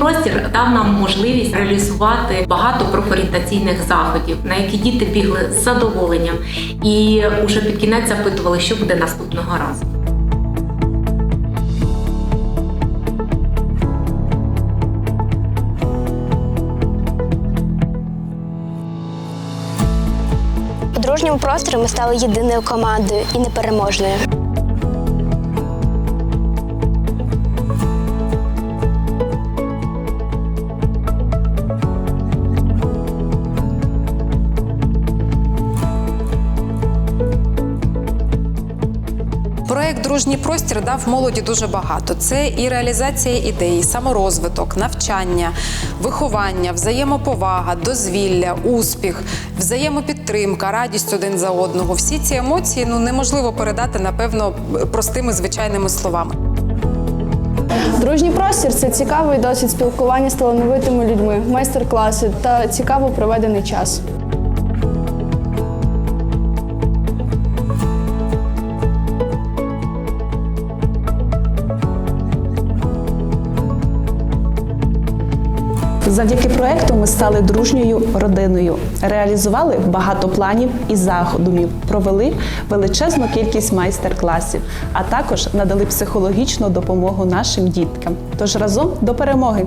простір дав нам можливість реалізувати багато профорієнтаційних заходів, на які діти бігли з задоволенням, і уже під кінець запитували, що буде наступного разу. У дружньому просторі ми стали єдиною командою і непереможною. Проект Дружній простір дав молоді дуже багато. Це і реалізація ідей, саморозвиток, навчання, виховання, взаємоповага, дозвілля, успіх, взаємопідтримка, радість один за одного. Всі ці емоції ну неможливо передати напевно простими звичайними словами. Дружній простір це цікавий досвід спілкування з талановитими людьми, майстер-класи та цікаво проведений час. Завдяки проекту ми стали дружньою родиною, реалізували багато планів і заходів, провели величезну кількість майстер-класів, а також надали психологічну допомогу нашим діткам. Тож разом до перемоги!